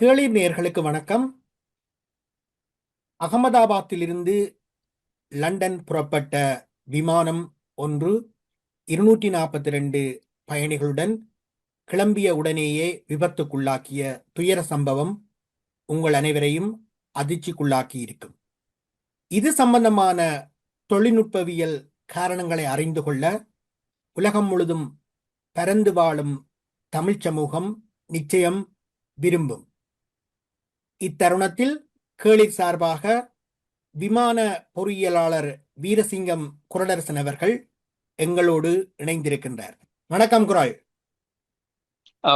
கேளீர் நேர்களுக்கு வணக்கம். அகமதாபாத்திலிருந்து லண்டன் புறப்பட்ட விமானம் ஒன்று இருநூற்றி நாற்பத்தி ரெண்டு பயணிகளுடன் கிளம்பிய உடனேயே விபத்துக்குள்ளாக்கிய துயர சம்பவம் உங்கள் அனைவரையும் அதிர்ச்சிக்குள்ளாக்கி இருக்கும் இது சம்பந்தமான தொழில்நுட்பவியல் காரணங்களை அறிந்து கொள்ள உலகம் முழுதும் பரந்து வாழும் தமிழ்ச் சமூகம் நிச்சயம் விரும்பும். இத்தருணத்தில் கேளிர் சார்பாக விமான பொறியியலாளர் வீரசிங்கம் குரலரசன் அவர்கள் எங்களோடு இணைந்திருக்கின்றார். வணக்கம் குரல்.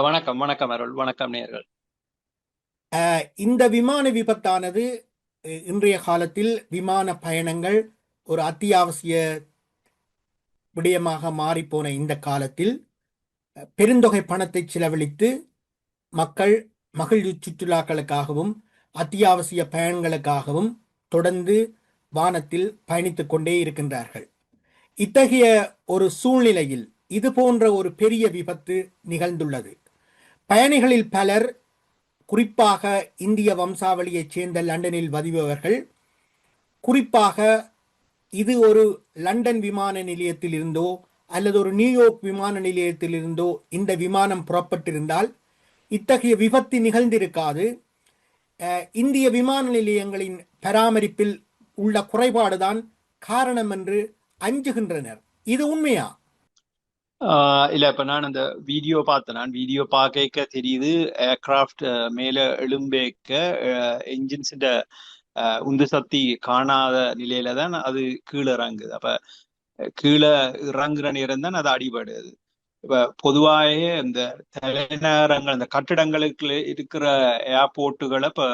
வணக்கம் வணக்கம் அருள் வணக்கம் நேயர்கள். அஹ், இந்த விமான விபத்தானது இன்றைய காலத்தில் விமான பயணங்கள் ஒரு அத்தியாவசிய விடயமாக மாறிப்போன இந்த காலத்தில் பெருந்தொகை பணத்தை செலவழித்து மக்கள் மகிழ்ச்சி சுற்றுலாக்களுக்காகவும் அத்தியாவசிய பயணங்களுக்காகவும் தொடர்ந்து வானத்தில் பயணித்துக் கொண்டே இருக்கின்றார்கள். இத்தகைய ஒரு சூழ்நிலையில் இது போன்ற ஒரு பெரிய விபத்து நிகழ்ந்துள்ளது. பயணிகளில் பலர் குறிப்பாக இந்திய வம்சாவளியைச் சேர்ந்த லண்டனில் வதிபவர்கள் குறிப்பாக இது ஒரு லண்டன் விமான நிலையத்திலிருந்தோ அல்லது ஒரு நியூயார்க் விமான நிலையத்திலிருந்தோ இந்த விமானம் புறப்பட்டிருந்தால் இத்தகைய விபத்து நிகழ்ந்திருக்காது. அஹ், இந்திய விமான நிலையங்களின் பராமரிப்பில் உள்ள குறைபாடுதான் காரணம் என்று அஞ்சுகின்றனர். இது உண்மையா? ஆஹ் இல்ல இப்ப நான் அந்த வீடியோ பார்த்தேன். நான் வீடியோ பார்க்க தெரியுது. ஏர்கிராஃப்ட் மேல எழும்பேக்க என்ஜின்ஸ் உந்து சக்தி காணாத நிலையில தான் அது கீழே இறங்குது. அப்ப கீழே இறங்குற நேரம் தான் அது அடிபடுது. இப்ப பொதுவாகவே இந்த தலைநகரங்கள் இந்த கட்டிடங்களுக்கு இருக்கிற ஏர்போர்ட்டுகளை இப்ப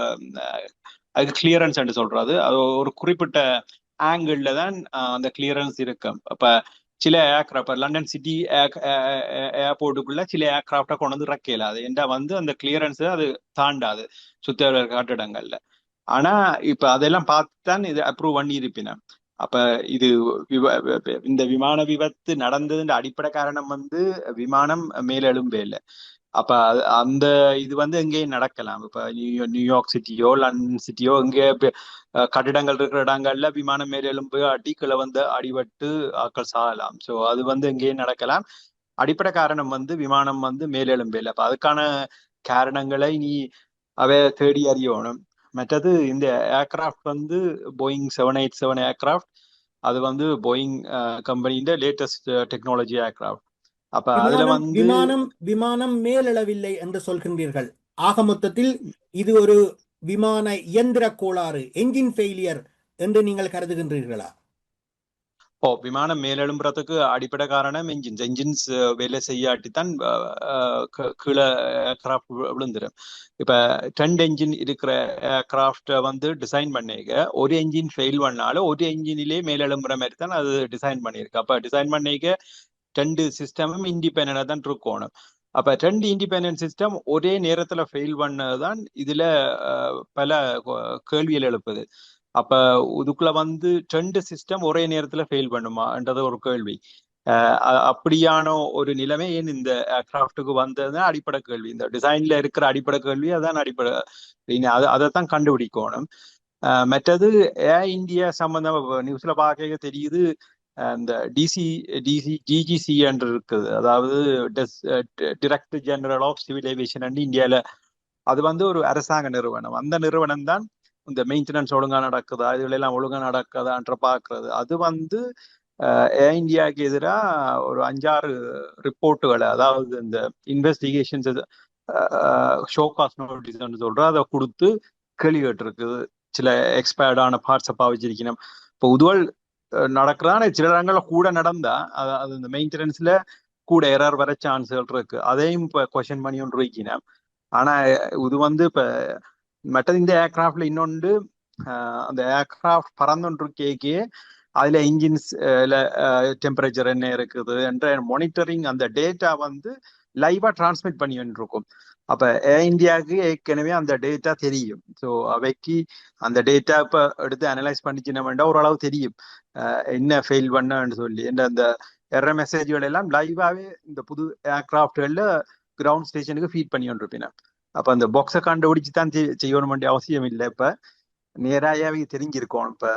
அது கிளியரன்ஸ் என்று சொல்றது. அது ஒரு குறிப்பிட்ட ஆங்கிள் தான் அந்த கிளியரன்ஸ் இருக்கும் அப்ப சில ஏர்கிராஃப்ட் லண்டன் சிட்டி ஏர்போர்ட்டுக்குள்ள சில ஏர்கிராஃப்டை கொண்டு வந்து இறக்கல அது என்ன வந்து அந்த கிளியரன்ஸ் அது தாண்டாது சுத்த கட்டிடங்கள்ல. ஆனா இப்ப அதெல்லாம் பார்த்து தான் இது அப்ரூவ் பண்ணி இருப்பினேன் அப்ப இது இந்த விமான விபத்து நடந்ததுன்ற அடிப்படை காரணம் வந்து விமானம் மேலெழும்பே இல்லை. அப்ப அந்த இது வந்து எங்கேயும் நடக்கலாம். இப்ப நியூ நியூயார்க் சிட்டியோ லண்டன் சிட்டியோ இங்கே கட்டிடங்கள் இருக்கிற இடங்கள்ல விமானம் மேலெழும்பு அடி கீழே வந்து அடிபட்டு ஆட்கள் சாகலாம். சோ அது வந்து எங்கேயும் நடக்கலாம். அடிப்படை காரணம் வந்து விமானம் வந்து மேலெழும்பேல அப்ப அதுக்கான காரணங்களை நீ அவை தேடி அறியணும். மற்றது இந்த ஏர்கிராஃப்ட் வந்து Boeing seven eight seven aircraft. அது வந்து போயிங் கம்பெனியின் லேட்டஸ்ட் டெக்னாலஜி ஏர்கிராஃப்ட். அப்ப அதுல வந்து விமானம் விமானம் மேலெழவில்லை என்று சொல்கின்றீர்கள். ஆக மொத்தத்தில் இது ஒரு விமான இயந்திர கோளாறு என்ஜின் ஃபெயிலியர் என்று நீங்கள் கருதுகின்றீர்களா? ஓ விமானம் மேலெழும்புறதுக்கு அடிப்படை காரணம் என்ஜின்ஸ் என்ஜின்ஸ் வேலை செய்யாட்டித்தான் கீழே ஏர்கிராஃப்ட் விழுந்துடும் இப்ப ரெண்டு என்ஜின் இருக்கிற ஏர்கிராஃப்ட வந்து டிசைன் பண்ணிக்க ஒரு என்ஜின் ஃபெயில் பண்ணாலும் ஒரு என்ஜினிலே மேலெழும்புற மாதிரி தான் அது டிசைன் பண்ணியிருக்கு அப்ப டிசைன் பண்ணிக்க ரெண்டு சிஸ்டமும் இண்டிபெண்டா தான் இருக்கணும். அப்ப ரெண்டு இண்டிபெண்டன்ட் சிஸ்டம் ஒரே நேரத்துல ஃபெயில் பண்ணதுதான் இதுல அஹ், பல கேள்விகள் எழுப்புது. அப்ப இதுக்குள்ள வந்து ரெண்டு சிஸ்டம் ஒரே நேரத்துல ஃபெயில் பண்ணுமான்றது ஒரு கேள்வி. அஹ் அப்படியான ஒரு நிலைமை ஏன் இந்த ஏர்கிராஃப்டுக்கு வந்ததுன்னா அடிப்படை கேள்வி. இந்த டிசைன்ல இருக்கிற அடிப்படை கேள்வி அதான் அடிப்படை. அது அதைத்தான் கண்டுபிடிக்கணும். மற்றது ஏ இந்தியா சம்பந்தம் நியூஸ்ல பார்க்க தெரியுது. அஹ் இந்த டிசி டிசி டிஜிசி என்று இருக்குது. அதாவது director general of civil aviation இந்தியால அது வந்து ஒரு அரசாங்க நிறுவனம். அந்த நிறுவனம் தான் இந்த மெயின்டெனன்ஸ் ஒழுங்கா நடக்குதா? இதுல எல்லாம் ஒழுங்கா நடக்குதான்ற பாக்குறது. அது வந்து ஏர் இந்தியாவுக்கு எதிராக ஒரு அஞ்சாறு ரிப்போர்ட்டுகளை அதாவது இந்த இன்வெஸ்டிகேஷன்ஸ் ஷோகாஸ் நோட்டீஸ் சொல்ற அதை கொடுத்து கேள்வி கேட்டிருக்குது சில எக்ஸ்பயர்டான பார்ட்ஸை பாவிச்சிருக்கணும். இப்போ உதுவல் நடக்கிறான சில இடங்கள்ல கூட நடந்தா அது இந்த மெயின்டெனன்ஸ்ல கூட எரர் வர சான்ஸ்கள் இருக்கு. அதையும் இப்போ கொஷின் பண்ணி ஒன்று வைக்கணும். ஆனா இது வந்து இப்போ மற்றது இந்த ஏர்கிராஃப்ட்ல இன்னொன்று அந்த ஏர்கிராஃப்ட் பறந்தொன்று அதுல இன்ஜின்ஸ் டெம்பரேச்சர் என்ன இருக்குது என்ற மானிட்டரிங் அந்த டேட்டா வந்து லைவா டிரான்ஸ்மிட் பண்ணி இருக்கும் அப்ப ஏர் இந்தியாவுக்கு ஏற்கனவே அந்த டேட்டா தெரியும். ஸோ அவைக்கு அந்த டேட்டா இப்ப எடுத்து அனலைஸ் பண்ணிச்சுன்னா ஓரளவு தெரியும். என்ன ஃபெயில் பண்ணன்னு சொல்லி. என்ன அந்த எற மெசேஜ்கள் எல்லாம் லைவாவே இந்த புது ஏர்கிராஃப்ட்கள்ல கிரவுண்ட் ஸ்டேஷனுக்கு ஃபீட் பண்ணி கொண்டிருப்பேன் அப்ப அந்த பாக்ஸை கண்டுபிடிச்சு தான் செய்- செய்யணும் வேண்டிய அவசியம் இல்லை. இப்ப நேராயாவே அவங்க தெரிஞ்சிருக்கணும். இப்ப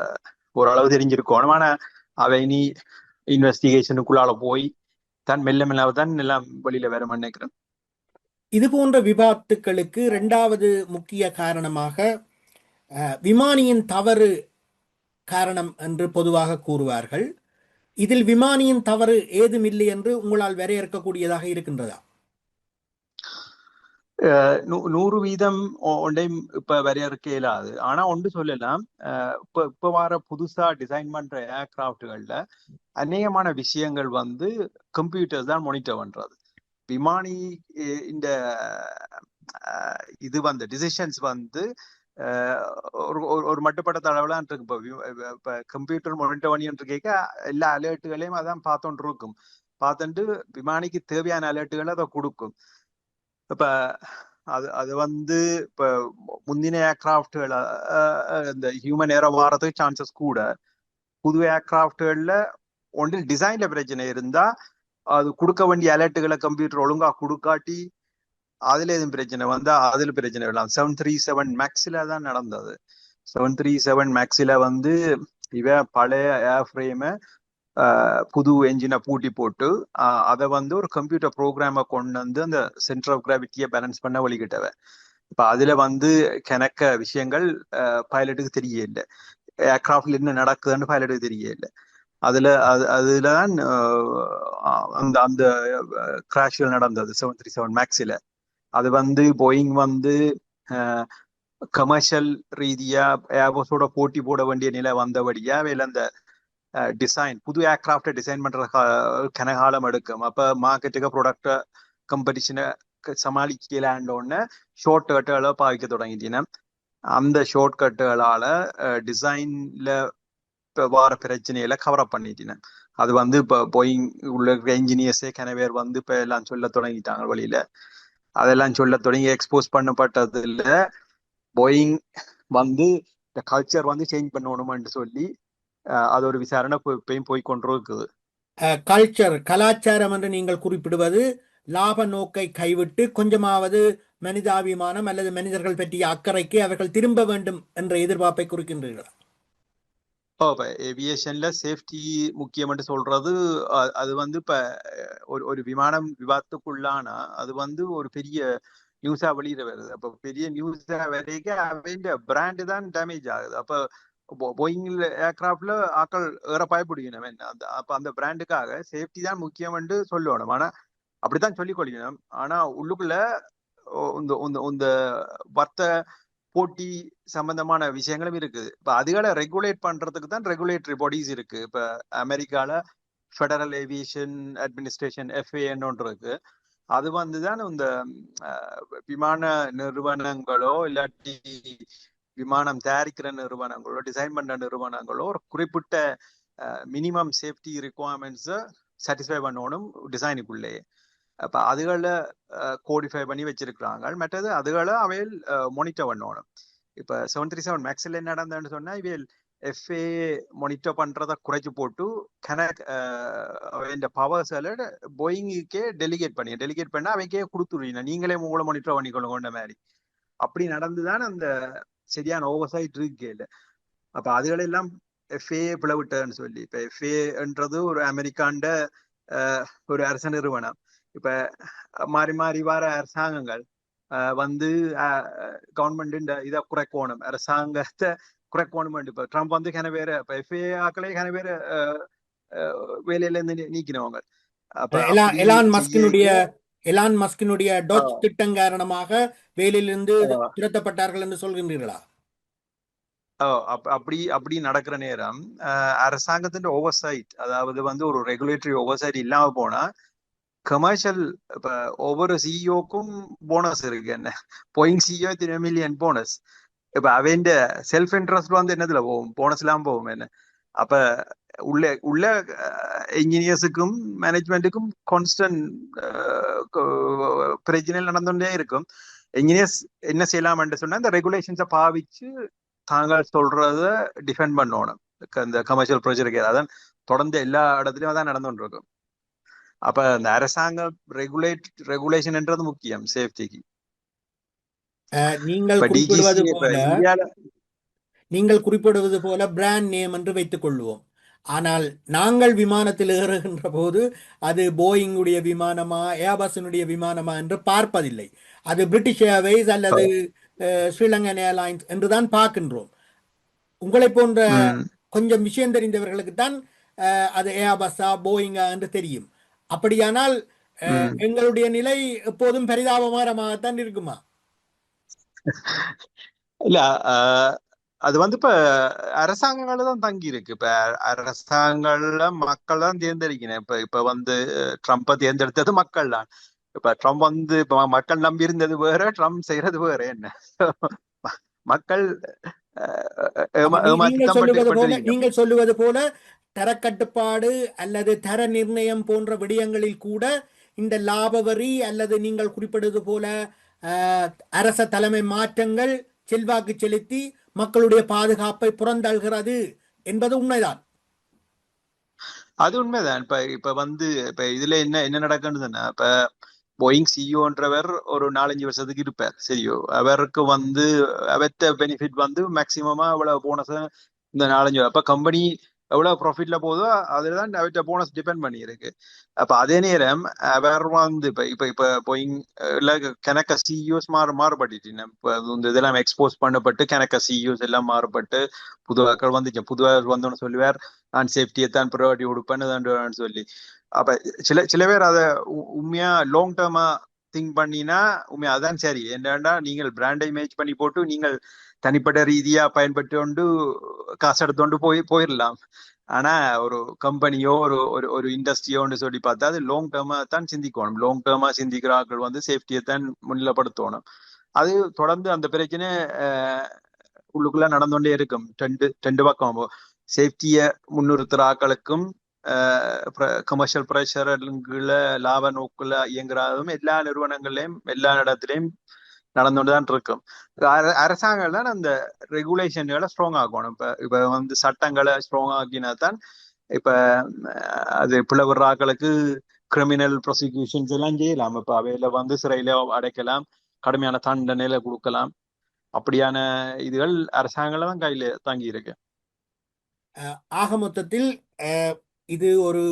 ஓரளவு தெரிஞ்சிருக்கணும். ஆனா அவை இனி இன்வெஸ்டிகேஷனுக்குள்ளால போய் தான் மெல்ல மெல்ல தான் எல்லாம் வெளியில வர நினைக்கிறேன். இது போன்ற விபத்துக்களுக்கு இரண்டாவது முக்கிய காரணமாக அஹ், விமானியின் தவறு காரணம் என்று பொதுவாக கூறுவார்கள். இதில் விமானியின் தவறு ஏதுமில்லை என்று உங்களால் வரையறுக்கக்கூடியதாக இருக்கின்றதா? நூறு வீதம் ஒன்றையும் இப்ப வரையறுக்க இயலாது ஆனா ஒன்று சொல்லலாம் அஹ் இப்ப இப்ப வர புதுசா டிசைன் பண்ற ஏர்கிராஃப்ட்கள்ல அநேகமான விஷயங்கள் வந்து கம்ப்யூட்டர்ஸ் தான் மானிட்டர் பண்றது விமானி இந்த இது வந்து டிசிஷன்ஸ் வந்து ஒரு ஒரு- ஒரு மட்டுப்பட்ட அளவுல இருக்கு இப்ப இப்போ இப்ப கம்ப்யூட்டர் மானிட்டர் பண்ணிட்டு கேட்க எல்லா அலர்ட்டுகளையும் அதான் பார்த்துட்டு இருக்கும் பார்த்துட்டு விமானிக்கு தேவையான அலர்ட்டுகளை அதை கொடுக்கும் இப்ப அது அது வந்து இப்ப முந்தின ஏர்கிராஃப்ட்கள் இந்த ஹியூமன் ஏரோ வாரதுக்கு சான்சஸ் கூட. புது ஏர்கிராஃப்ட்கள்ல ஒன்றில் டிசைன்ல பிரச்சனை இருந்தா அது கொடுக்க வேண்டிய அலர்ட்டுகளை கம்ப்யூட்டர் ஒழுங்கா கொடுக்காட்டி அதுல எதுவும் பிரச்சனை வந்தா அதுல பிரச்சனை வரலாம். செவன் த்ரீ செவன் மேக்ஸ்ல தான் நடந்தது. செவன் த்ரீ செவன் மேக்ஸ்ல வந்து இவன் பழைய ஏர் ஃப்ரேமை புது என்ஜினை பூட்டி போட்டு அதை வந்து ஒரு கம்ப்யூட்டர் ப்ரோக்ராமை கொண்டு வந்து அந்த சென்டர் ஆஃப் கிராவிட்டியை பேலன்ஸ் பண்ண வழிகிட்டவ. இப்ப அதுல வந்து கிணக்க விஷயங்கள் பைலட்டுக்கு தெரிய இல்லை ஏர்கிராஃப்ட்ல என்ன நடக்குதுன்னு பைலட்டுக்கு தெரிய இல்லை அதுல அது அதுல தான் அந்த அந்த கிராஷ்கள் நடந்தது செவன் த்ரீ செவன் மேக்ஸில் அது வந்து போயிங் வந்து கமர்ஷியல் ரீதியா ஏர்போஸோட போட்டி போட வேண்டிய நிலை வந்தபடியா வேலை அந்த டிசைன் புது ஏர்கிராஃப்டை டிசைன் பண்ணுற கா- கனகாலம் எடுக்கும். அப்போ மார்க்கெட்டுக்கு ப்ராடக்ட் கம்பெடிஷனை சமாளிக்கலாண்டோன்னு ஷார்ட் கட்டுகளை பாவிக்க தொடங்கிட்டீங்கன்னா அந்த ஷார்ட் கட்டுகளால டிசைன்ல வார பிரச்சனையில கவர் அப் பண்ணிட்டேன் அது வந்து இப்போ போயிங் உள்ள இருக்கிற இன்ஜினியர்ஸே கனவேர் வந்து இப்போ எல்லாம் சொல்ல தொடங்கிட்டாங்க வழியில. அதெல்லாம் சொல்ல தொடங்கி எக்ஸ்போஸ் பண்ணப்பட்டதுல போயிங் வந்து இந்த கல்ச்சர் வந்து சேஞ்ச் பண்ணணுமென்று சொல்லி அது ஒரு விசாரணை இப்போ இப்பயும் போய் கொண்டு இருக்குது. கல்ச்சர் கலாச்சாரம் என்று நீங்கள் குறிப்பிடுவது லாப நோக்கை கைவிட்டு கொஞ்சமாவது மனிதாபிமானம் அல்லது மனிதர்கள் பற்றிய அக்கறைக்கு அவர்கள் திரும்ப வேண்டும் என்ற எதிர்பார்ப்பை குறிக்கின்றீர்களா? இப்போ ஏவியேஷன்ல சேஃப்டி முக்கியம்னு சொல்றது அ- அது வந்து இப்ப ஒரு ஒரு விமானம் விவாதத்துக்குள்ளானா அது வந்து ஒரு பெரிய நியூஸா வெளியிட வருது. அப்ப பெரிய நியூஸா வரைக்கும் அவன் பிராண்டு தான் டேமேஜ் ஆகுது. அப்ப போயிங்ல ஏர்கிராஃப்ட்ல ஆக்கள் ஏற பயப்படுகணும் என்ன அந்த அப்ப அந்த பிராண்டுக்காக சேஃப்டி தான் முக்கியம்னு சொல்லணும். ஆனா அப்படித்தான் சொல்லிக் கொள்ளணும் ஆனா உள்ளுக்குள்ள இந்த வர்த்த போட்டி சம்பந்தமான விஷயங்களும் இருக்குது. இப்ப அதுகளை ரெகுலேட் பண்றதுக்கு தான் ரெகுலேட்டரி பாடிஸ் இருக்கு. இப்ப அமெரிக்கால ஃபெடரல் ஏவியேஷன் அட்மினிஸ்ட்ரேஷன் எஃப்ஏன்னு ஒன்று இருக்கு. அது வந்துதான் இந்த விமான நிறுவனங்களோ இல்லாட்டி விமானம் தயாரிக்கிற நிறுவனங்களோ டிசைன் பண்ற நிறுவனங்களோ ஒரு குறிப்பிட்ட மினிமம் சேஃப்டி ரிக்குவயர்மெண்ட்ஸை சாட்டிஸ்ஃபை பண்ணணும் டிசைனுக்குள்ளேயே அப்போ அதுகளை கோடிஃபை பண்ணி வச்சிருக்கிறாங்க. மற்றது அதுகளை அவையில் மொனிட்டர் பண்ணணும். இப்போ செவன் த்ரீ செவன் மேக்ஸில் என்ன நடந்ததுன்னு சொன்னால் இவையில் எஃப்ஏ மொனிட்டர் பண்றதை குறைச்சு போட்டு கனெக்ட் இந்த பவர்ஸ் போயிங்குக்கே டெலிகேட் பண்ணி டெலிகேட் பண்ணா அவைக்கே கொடுத்துருவீங்க நீங்களே உங்களை மொனிட்டர் பண்ணிக்கொள்ளுங்கன்ற மாதிரி. அப்படி நடந்துதான் அந்த சரியான ஓவர்சைட் இருக்கு இல்ல அப்ப அதுகளெல்லாம் எஃப்ஏ பிளவிட்டன்னு சொல்லி இப்ப எஃப்ஏன்றது ஒரு அமெரிக்காண்ட ஒரு அரச நிறுவனம் இப்ப மாறி மாறி வர அரசாங்கங்கள் வந்து கவர்மெண்ட் இதை குறைக்கணும் அரசாங்கத்தை குறைக்கணும் இப்ப ட்ரம்ப் வந்து கன பேர் இப்ப எஃப்ஏ ஆக்களே கன பேர் வேலையில இருந்து நீக்கினவங்க அப்ப எலான் மஸ்கினுடைய எலான் மஸ்கினுடைய டொச். திட்டம் காரணமாக வேலையிலிருந்து. துரத்தப்பட்டார்கள் என்று சொல்கின்றீர்களா? அப்படி அப்படி நடக்கிற நேரம் அரசாங்கத்தின் ஓவர்சைட் அதாவது வந்து ஒரு ரெகுலேட்டரி ஓவர்சைட் இல்லாம போனா கமர்ஷியல் இப்ப ஒவ்வொரு சிஇஓக்கும் போனஸ் இருக்கு. என்ன? Boeing CEO three million bonus இப்ப அவன் செல்ஃப் இன்ட்ரெஸ்ட் வந்து என்னதுல போகும்? போனஸ் எல்லாம் போகும் என்ன? அப்ப உள்ள உள்ள இன்ஜினியர்ஸுக்கும் மேனேஜ்மெண்ட்டுக்கும் கான்ஸ்டன்ட் பிரச்சனை நடந்துட்டே இருக்கும். இன்ஜினியர்ஸ் என்ன செய்யலாம்னு சொன்னா இந்த ரெகுலேஷன்ஸை பாவிச்சு தாங்கள் சொல்றத டிஃபெண்ட் பண்ணணும். இந்த கமர்ஷியல் ப்ரொஜெக்ட் அதான் தொடர்ந்து எல்லா இடத்துலயும் அதான் நடந்துட்டு இருக்கும் அப்ப இந்த அரசாங்கம் ரெகுலேட் ரெகுலேஷன்ன்றது முக்கியம் சேஃப்டிக்கு நீங்கள் நீங்கள் குறிப்பிடுவது போல பிராண்ட் நேம் என்று வைத்துக் கொள்வோம் ஆனால் நாங்கள் விமானத்தில் ஏறுகின்ற போது அது போயிங்குடைய விமானமா ஏர்பஸினுடைய விமானமா என்று பார்ப்பதில்லை. அது பிரிட்டிஷ் ஏர்வேஸ் அல்லது ஸ்ரீலங்கன் ஏர்லைன்ஸ் என்றுதான் பார்க்கின்றோம். உங்களை போன்ற கொஞ்சம் விஷயம் தெரிந்தவர்களுக்கு தான் அது ஏர்பஸா போயிங்கா என்று தெரியும். அப்படியானால். எங்களுடைய நிலை எப்போதும் பரிதாபகரமாகத்தான் இருக்குமா? இல்ல அது வந்து இப்ப அரசாங்கங்கள்ல தான் தங்கி இருக்கு இப்ப அரசாங்கங்கள்ல மக்கள் தான் தேர்ந்தெடுக்கணும். இப்ப இப்ப வந்து ட்ரம்ப்பை தேர்ந்தெடுத்தது மக்கள் தான். இப்ப ட்ரம்ப் வந்து இப்ப மக்கள் நம்பி இருந்தது வேற ட்ரம்ப் செய்யறது வேற என்ன? மக்கள் நீங்கள் சொல்லுவது போல தரக்கட்டுப்பாடு அல்லது தர நிர்ணயம் போன்ற விடயங்களில் கூட இந்த லாப வரி அல்லது நீங்கள் குறிப்பிடுவது போல அரச தலைமை மாற்றங்கள் செல்வாக்கு செலுத்தி மக்களுடைய பாதுகாப்பை புறந்தள்கிறது என்பது உண்மைதான். அது உண்மைதான். இப்ப இப்ப வந்து இப்ப இதுல என்ன என்ன நடக்குதுன்னா இப்ப போயிங் சிஇஓன்றவர் ஒரு நாலஞ்சு வருஷத்துக்கு இருப்பார். சரியோ? அவருக்கு வந்து அவத்த பெனிஃபிட் வந்து மேக்சிமமா அவ்வளவு போனஸ் இந்த நாலஞ்சு அப்ப கம்பெனி எவ்வளவு ப்ராஃபிட்ல போதோ அதுலதான் அவற்ற போனஸ் டிபெண்ட் பண்ணி இருக்கு. அப்ப அதே நேரம் வேற வந்து இப்ப இப்ப இப்ப போயிங் இல்ல கணக்க சிஇஓஸ் மாறு மாறுபட்டு இப்ப அது வந்து இதெல்லாம் எக்ஸ்போஸ் பண்ணப்பட்டு கணக்க சிஇஓஸ் எல்லாம் மாறுபட்டு புது வந்துச்சு. புது ஆட்கள் வந்தோன்னு சொல்லுவார் நான் சேஃப்டியை தான் ப்ரையாரிட்டி கொடுப்பேன்னு சொல்லி. அப்ப சில சில பேர் அதை உண்மையா லாங் டேர்மா திங்க் பண்ணினா உண்மையா அதான் சரி. என்னடா நீங்கள் பிராண்டை மேட்ச் பண்ணி போட்டு நீங்கள் தனிப்பட்ட ரீதியா பயன்பட்டு கொண்டு காசு எடுத்துக்கொண்டு போய் போயிடலாம் ஆனா ஒரு கம்பெனியோ ஒரு ஒரு ஒரு இண்டஸ்ட்ரியோன்னு சொல்லி பார்த்தா அது லாங் டேர்மா தான் சிந்திக்கணும். லாங் டேர்மா சிந்திக்கிற ஆட்கள் வந்து சேஃப்டியை தான் முன்னிலப்படுத்தணும். அது தொடர்ந்து அந்த பிரச்சனை உள்ளுக்குள்ள நடந்துகொண்டே இருக்கும். ரெண்டு ரெண்டு பக்கம். சேஃப்டியை முன்னிறுத்துற ஆக்களுக்கும் கமர்ஷியல் ப்ரெஷர்ல லாப நோக்குல இயங்குறதும் எல்லா நிறுவனங்கள்லையும் எல்லா இடத்துலையும் நடந்துட்டு தான் இருக்கும் அர- அரசாங்கம் தான் அந்த ரெகுலேஷன்களை ஸ்ட்ராங் ஆகணும் இப்ப இப்ப வந்து சட்டங்களை ஸ்ட்ராங் ஆக்கினா தான் இப்ப அஹ், அது பிளவுறாக்களுக்கு கிரிமினல் ப்ரொசிக்யூஷன்ஸ் எல்லாம் செய்யலாம். இப்ப அவையில வந்து சிறையில அடைக்கலாம் கடுமையான தண்டனையில கொடுக்கலாம். அப்படியான இதுகள் அரசாங்கங்கள தான் கையில தாங்கி இருக்கு. அஹ், ஆக மொத்தத்தில் அஹ், இது ஒரு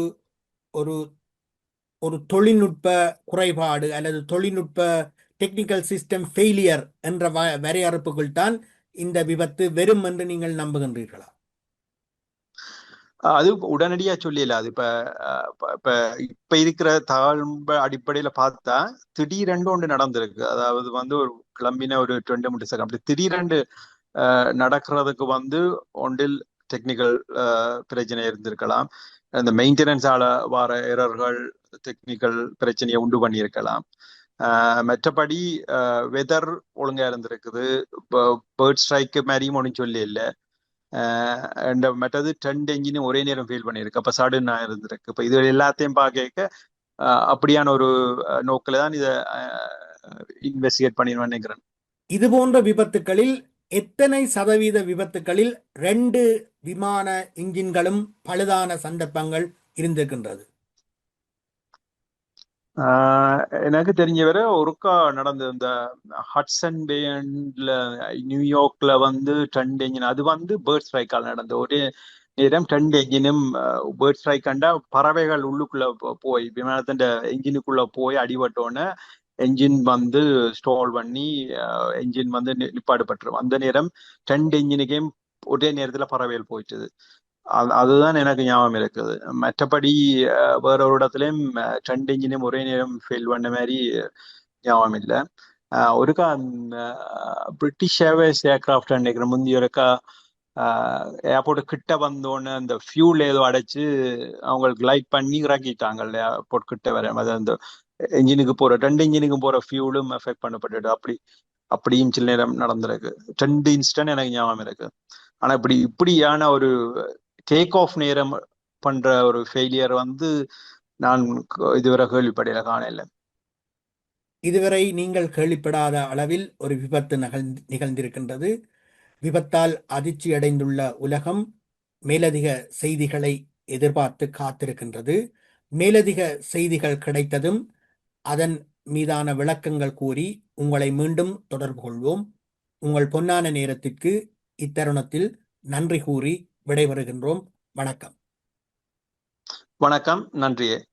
ஒரு ஒரு தொழில்நுட்ப குறைபாடு அல்லது தொழில்நுட்ப டெக்னிக்கல் சிஸ்டம் ஃபெயிலியர் என்ற வ வரையறுப்புக்குள் தான் இந்த விபத்து வெறும் என்று நீங்கள் நம்புகின்றீர்களா? அது உடனடியா சொல்லல அது இப்ப இப்ப இப்ப இருக்கிற தகவல் அடிப்படையில பார்த்தா திடீரெண்டு ஒன்று நடந்திருக்கு. அதாவது வந்து ஒரு கிளம்பின ஒரு டுவெண்ட்டி மினிட்ஸ் அப்படி திடீரெண்டு நடக்கிறதுக்கு வந்து ஒன்றில் டெக்னிக்கல் பிரச்சனை இருந்திருக்கலாம். அந்த மெயின்டெனன்ஸால வர எரர்கள் டெக்னிக்கல் பிரச்சனையை உண்டு பண்ணியிருக்கலாம். மற்றபடி வெதர் ஒழுங்கா இருந்திருக்குது. பேர்ட் ஸ்ட்ரைக்கு மாதிரியும் ஒன்றும் சொல்லி இல்லை. அண்ட் மற்றது ட்ரெண்ட் என்ஜினும் ஒரே நேரம் ஃபீல் பண்ணியிருக்கு. அப்போ சடுன்னா இருந்திருக்கு. இப்போ இது எல்லாத்தையும் பார்க்க அப்படியான ஒரு நோக்கில் தான் இதை இன்வெஸ்டிகேட் பண்ணிடுவேன் நினைக்கிறேன். இது போன்ற விபத்துகளில் எத்தனை சதவீத விபத்துகளில் ரெண்டு விமான இன்ஜின்களும் பழுதான சந்தர்ப்பங்கள் இருந்திருக்கின்றது? எனக்கு தெரிஞ்ச வரை ஒருக்கா நடந்தது இந்த ஹட்சன் பேண்ட்ல நியூயார்க்ல வந்து ட்ரெண்ட் என்ஜின் அது வந்து பேர்ட் ஸ்ட்ரைக்கால் நடந்த. ஒரே நேரம் ட்ரெண்ட் என்ஜினும் பேர்ட் ஸ்ட்ரைக் கண்டா பறவைகள் உள்ளுக்குள்ள போய் விமானத்தின் என்ஜினுக்குள்ள போய் அடிபட்டோன்னு என்ஜின் வந்து ஸ்டால் பண்ணி என்ஜின் வந்து நிப்பாடுபட்டுரும். அந்த நேரம் டென்ட் என்ஜினுக்கே ஒரே நேரத்துல பறவைகள் போயிட்டது. அதுதான் எனக்கு ஞாபகம் இருக்குது. மற்றபடி வேற ஒரு இடத்துலயும் ட்ரெண்ட் இன்ஜினும் ஒரே நேரம் ஃபெயில் பண்ண மாதிரி ஞாபகம் இல்லை. ஒருக்கா பிரிட்டிஷ் ஏர்வேஸ் ஏர்கிராஃப்ட் நினைக்கிறேன் முந்தைய ஒருக்கா ஏர்போர்ட் கிட்ட வந்தோன்னு அந்த ஃபியூல் ஏதோ அடைச்சு அவங்க கிளைட் பண்ணி இறக்கிட்டாங்க ஏர்போர்ட் கிட்ட வர அது அந்த என்ஜினுக்கு போற ரெண்டு இன்ஜினுக்கு போற ஃபியூலும் எஃபெக்ட் பண்ணப்பட்டுட்டு அப்படி அப்படியும் சில நேரம் நடந்திருக்கு. ரெண்டு இன்ஸ்டன்ட் எனக்கு ஞாபகம் இருக்கு. ஆனா இப்படி இப்படியான ஒரு டேக் ஆஃப் நேரம் பண்ற ஒரு ஃபெயிலியர் வந்து நான் இதுவரை கேள்விப்படையில காணல இதுவரை நீங்கள் கேள்விப்படாத அளவில் ஒரு விபத்து நகழ் நிகழ்ந்திருக்கின்றது. விபத்தால் அதிர்ச்சியடைந்துள்ள உலகம் மேலதிக செய்திகளை எதிர்பார்த்து காத்திருக்கின்றது. மேலதிக செய்திகள் கிடைத்ததும் அதன் மீதான விளக்கங்கள் கூறி உங்களை மீண்டும் தொடர்பு கொள்வோம். உங்கள் பொன்னான நேரத்திற்கு இத்தருணத்தில் நன்றி கூறி விடைபெறுகின்றோம். வணக்கம். வணக்கம். நன்றியே.